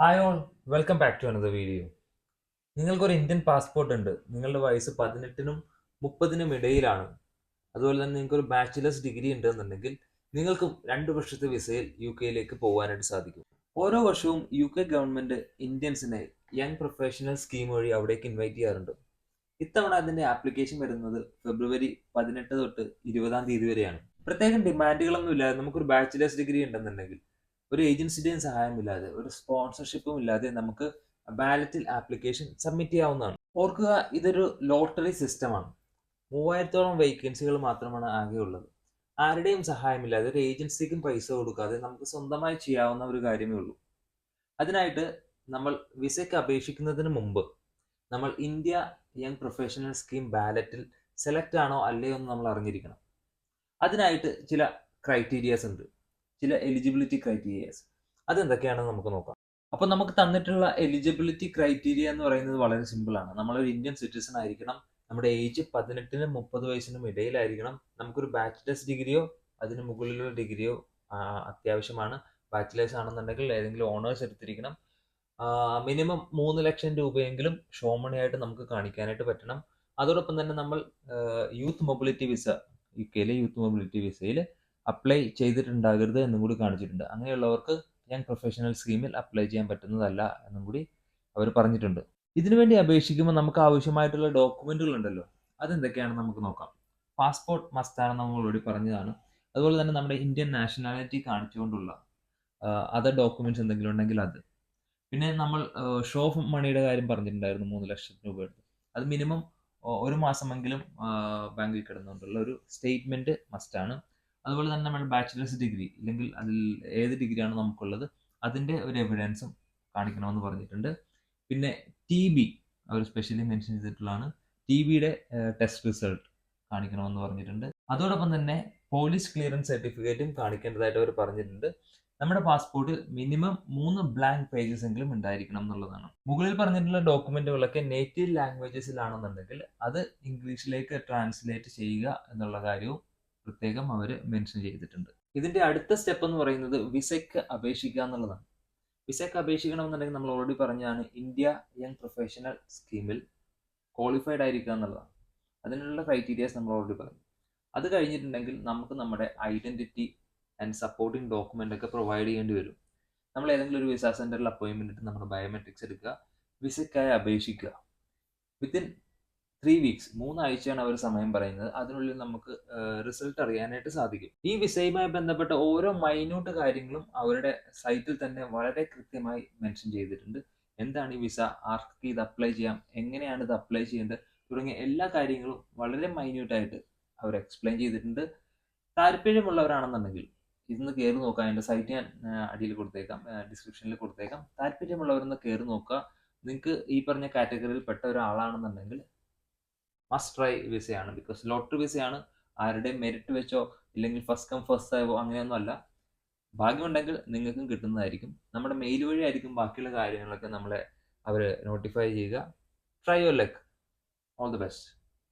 Hi all welcome back to another video നിങ്ങൾക്കൊരു Indian passport ഉണ്ട്. നിങ്ങളുടെ വയസ്സ് പതിനെട്ടിനും മുപ്പതിനും ഇടയിലാണ്. അതുപോലെ തന്നെ നിങ്ങൾക്കൊരു ബാച്ചിലേഴ്സ് ഡിഗ്രി ഉണ്ടെന്നുണ്ടെങ്കിൽ നിങ്ങൾക്കും രണ്ട് വർഷത്തെ വിസയിൽ യു കെയിലേക്ക് പോകാനായിട്ട് സാധിക്കും. ഓരോ വർഷവും യു കെ ഗവൺമെന്റ് ഇന്ത്യൻസിനെ യങ് പ്രൊഫഷണൽ സ്കീം വഴി അവിടേക്ക് ഇൻവൈറ്റ് ചെയ്യാറുണ്ട്. ഇത്തവണ അതിന്റെ ആപ്ലിക്കേഷൻ വരുന്നത് ഫെബ്രുവരി പതിനെട്ട് തൊട്ട് ഇരുപതാം തീയതി വരെയാണ്. പ്രത്യേകം ഡിമാൻഡുകളൊന്നും ഇല്ലാതെ നമുക്കൊരു ബാച്ചിലേഴ്സ് ഡിഗ്രി ഉണ്ടെന്നുണ്ടെങ്കിൽ ഒരു ഏജൻസിയുടെയും സഹായമില്ലാതെ ഒരു സ്പോൺസർഷിപ്പും ഇല്ലാതെ നമുക്ക് ബാലറ്റിൽ ആപ്ലിക്കേഷൻ സബ്മിറ്റ് ചെയ്യാവുന്നതാണ്. ഓർക്കുക ഇതൊരു ലോട്ടറി സിസ്റ്റമാണ് മൂവായിരത്തോളം വേക്കൻസികൾ മാത്രമാണ് ആകെ ഉള്ളത്. ആരുടെയും സഹായമില്ലാതെ ഒരു ഏജൻസിക്കും പൈസ കൊടുക്കാതെ നമുക്ക് സ്വന്തമായി ചെയ്യാവുന്ന ഒരു കാര്യമേ ഉള്ളൂ. അതിനായിട്ട് നമ്മൾ വിസയ്ക്ക് അപേക്ഷിക്കുന്നതിന് മുമ്പ് നമ്മൾ ഇന്ത്യ യങ് പ്രൊഫഷണൽ സ്കീം ബാലറ്റിൽ സെലക്ട് ആണോ അല്ലയോ എന്ന് നമ്മൾ അറിഞ്ഞിരിക്കണം. അതിനായിട്ട് ചില ക്രൈറ്റീരിയാസ് ഉണ്ട്. ചില എലിജിബിലിറ്റി ക്രൈറ്റീരിയാസ് അതെന്തൊക്കെയാണെന്ന് നമുക്ക് നോക്കാം. അപ്പോൾ നമുക്ക് തന്നിട്ടുള്ള എലിജിബിലിറ്റി ക്രൈറ്റീരിയ എന്ന് പറയുന്നത് വളരെ സിമ്പിൾ ആണ്. നമ്മളൊരു ഇന്ത്യൻ സിറ്റിസൺ ആയിരിക്കണം നമ്മുടെ ഏജ് പതിനെട്ടിനും മുപ്പത് വയസ്സിനും ഇടയിലായിരിക്കണം. നമുക്കൊരു ബാച്ചിലേഴ്സ് ഡിഗ്രിയോ അതിന് മുകളിലുള്ള ഡിഗ്രിയോ അത്യാവശ്യമാണ്. ബാച്ചിലേഴ്സ് ആണെന്നുണ്ടെങ്കിൽ ഏതെങ്കിലും ഓണേഴ്സ് എടുത്തിരിക്കണം. മിനിമം മൂന്ന് ലക്ഷം രൂപയെങ്കിലും ഷോമണിയായിട്ട് നമുക്ക് കാണിക്കാനായിട്ട് പറ്റണം. അതോടൊപ്പം തന്നെ നമ്മൾ യൂത്ത് മൊബിലിറ്റി വിസ യു കെയിലെ യൂത്ത് മൊബിലിറ്റി വിസയിൽ അപ്ലൈ ചെയ്തിട്ടുണ്ടാകരുത് എന്നും കൂടി കാണിച്ചിട്ടുണ്ട്. അങ്ങനെയുള്ളവർക്ക് യങ് പ്രൊഫഷണൽ സ്കീമിൽ അപ്ലൈ ചെയ്യാൻ പറ്റുന്നതല്ല എന്നും കൂടി അവർ പറഞ്ഞിട്ടുണ്ട്. ഇതിനുവേണ്ടി അപേക്ഷിക്കുമ്പോൾ നമുക്ക് ആവശ്യമായിട്ടുള്ള ഡോക്യുമെന്റുകൾ ഉണ്ടല്ലോ. അതെന്തൊക്കെയാണെന്ന് നമുക്ക് നോക്കാം. പാസ്പോർട്ട് മസ്താണെന്ന് നമ്മൾ ഓൾറെഡി പറഞ്ഞതാണ്. അതുപോലെ തന്നെ നമ്മുടെ ഇന്ത്യൻ നാഷണാലിറ്റി കാണിച്ചുകൊണ്ടുള്ള അതർ ഡോക്യുമെന്റ്സ് എന്തെങ്കിലും ഉണ്ടെങ്കിൽ അത്. പിന്നെ നമ്മൾ ഷോ ഓഫ് മണിയുടെ കാര്യം പറഞ്ഞിട്ടുണ്ടായിരുന്നു മൂന്ന് ലക്ഷം രൂപ എടുത്ത്. അത് മിനിമം ഒരു മാസമെങ്കിലും ബാങ്കിൽ കിടന്നുകൊണ്ടുള്ള ഒരു സ്റ്റേറ്റ്മെന്റ് മസ്റ്റാണ് അതുപോലെ തന്നെ നമ്മൾ ബാച്ചിലേഴ്സ് ഡിഗ്രി അല്ലെങ്കിൽ അതിൽ ഏത് ഡിഗ്രിയാണ് നമുക്കുള്ളത് അതിന്റെ ഒരു എവിഡൻസും കാണിക്കണമെന്ന് പറഞ്ഞിട്ടുണ്ട്. പിന്നെ ടി ബി അവർ സ്പെഷ്യലി മെൻഷൻ ചെയ്തിട്ടുള്ളതാണ്. ടി ബിയുടെ ടെസ്റ്റ് റിസൾട്ട് കാണിക്കണമെന്ന് പറഞ്ഞിട്ടുണ്ട്. അതോടൊപ്പം തന്നെ പോലീസ് ക്ലിയറൻസ് സർട്ടിഫിക്കറ്റും കാണിക്കേണ്ടതായിട്ട് അവർ പറഞ്ഞിട്ടുണ്ട്. നമ്മുടെ പാസ്പോർട്ടിൽ മിനിമം മൂന്ന് ബ്ലാങ്ക് പേജസ് എങ്കിലും ഉണ്ടായിരിക്കണം എന്നുള്ളതാണ്. മുകളിൽ പറഞ്ഞിട്ടുള്ള ഡോക്യുമെന്റുകളൊക്കെ നേറ്റീവ് ലാംഗ്വേജസിലാണെന്നുണ്ടെങ്കിൽ അത് ഇംഗ്ലീഷിലേക്ക് ട്രാൻസ്ലേറ്റ് ചെയ്യുക എന്നുള്ള കാര്യവും പ്രത്യേകം അവർ മെൻഷൻ ചെയ്തിട്ടുണ്ട്. ഇതിന്റെ അടുത്ത സ്റ്റെപ്പ് എന്ന് പറയുന്നത് വിസയ്ക്ക് അപേക്ഷിക്കുക എന്നുള്ളതാണ്. വിസയ്ക്ക് അപേക്ഷിക്കണമെന്നുണ്ടെങ്കിൽ നമ്മൾ ഓൾറെഡി പറഞ്ഞാണ് ഇന്ത്യ യങ് പ്രൊഫഷണൽ സ്കീമിൽ ക്വാളിഫൈഡ് ആയിരിക്കുക എന്നുള്ളതാണ്. അതിനുള്ള ക്രൈറ്റീരിയാസ് നമ്മൾ ഓൾറെഡി പറഞ്ഞു. അത് കഴിഞ്ഞിട്ടുണ്ടെങ്കിൽ നമുക്ക് നമ്മുടെ ഐഡന്റിറ്റി ആൻഡ് സപ്പോർട്ടിംഗ് ഡോക്യുമെന്റ് ഒക്കെ പ്രൊവൈഡ് ചെയ്യേണ്ടി വരും. നമ്മൾ ഏതെങ്കിലും ഒരു വിസ സെന്ററിൽ അപ്പോയിൻമെന്റ് ഇട്ട് നമ്മുടെ ബയോമെട്രിക്സ് എടുക്കുക വിസയ്ക്കായി അപേക്ഷിക്കുക. വിത്തിൻ ത്രീ വീക്സ് മൂന്നാഴ്ചയാണ് അവർ സമയം പറയുന്നത്. അതിനുള്ളിൽ നമുക്ക് റിസൾട്ട് അറിയാനായിട്ട് സാധിക്കും. ഈ വിസയുമായി ബന്ധപ്പെട്ട ഓരോ മൈന്യൂട്ട് കാര്യങ്ങളും അവരുടെ സൈറ്റിൽ തന്നെ വളരെ കൃത്യമായി മെൻഷൻ ചെയ്തിട്ടുണ്ട്. എന്താണ് ഈ വിസ? ആർക്ക് ഇത് അപ്ലൈ ചെയ്യാം? എങ്ങനെയാണ് ഇത് അപ്ലൈ ചെയ്യേണ്ടത്? തുടങ്ങിയ എല്ലാ കാര്യങ്ങളും വളരെ മൈന്യൂട്ടായിട്ട് അവർ എക്സ്പ്ലെയിൻ ചെയ്തിട്ടുണ്ട്. താല്പര്യമുള്ളവരാണെന്നുണ്ടെങ്കിൽ ഇന്ന് കയറി നോക്കുക. എന്റെ സൈറ്റ് ഞാൻ അടിയിൽ കൊടുത്തേക്കാം. ഡിസ്ക്രിപ്ഷനിൽ കൊടുത്തേക്കാം. താല്പര്യമുള്ളവരൊന്ന് കയറി നോക്കുക. നിങ്ങൾക്ക് ഈ പറഞ്ഞ കാറ്റഗറിയിൽ പെട്ട ഒരാളാണെന്നുണ്ടെങ്കിൽ മസ്റ്റ് ട്രൈ വിസയാണ്. ബിക്കോസ് ലോട്ടറി വിസയാണ്. ആരുടെയും മെരിറ്റ് വെച്ചോ ഇല്ലെങ്കിൽ ഫസ്റ്റ് കം ഫസ്റ്റ് ആയോ അങ്ങനെയൊന്നും അല്ല. ഭാഗ്യമുണ്ടെങ്കിൽ നിങ്ങൾക്കും കിട്ടുന്നതായിരിക്കും. നമ്മുടെ മെയിൽ വഴി ആയിരിക്കും ബാക്കിയുള്ള കാര്യങ്ങളൊക്കെ നമ്മളെ അവർ നോട്ടിഫൈ ചെയ്യുക. Try your luck all the best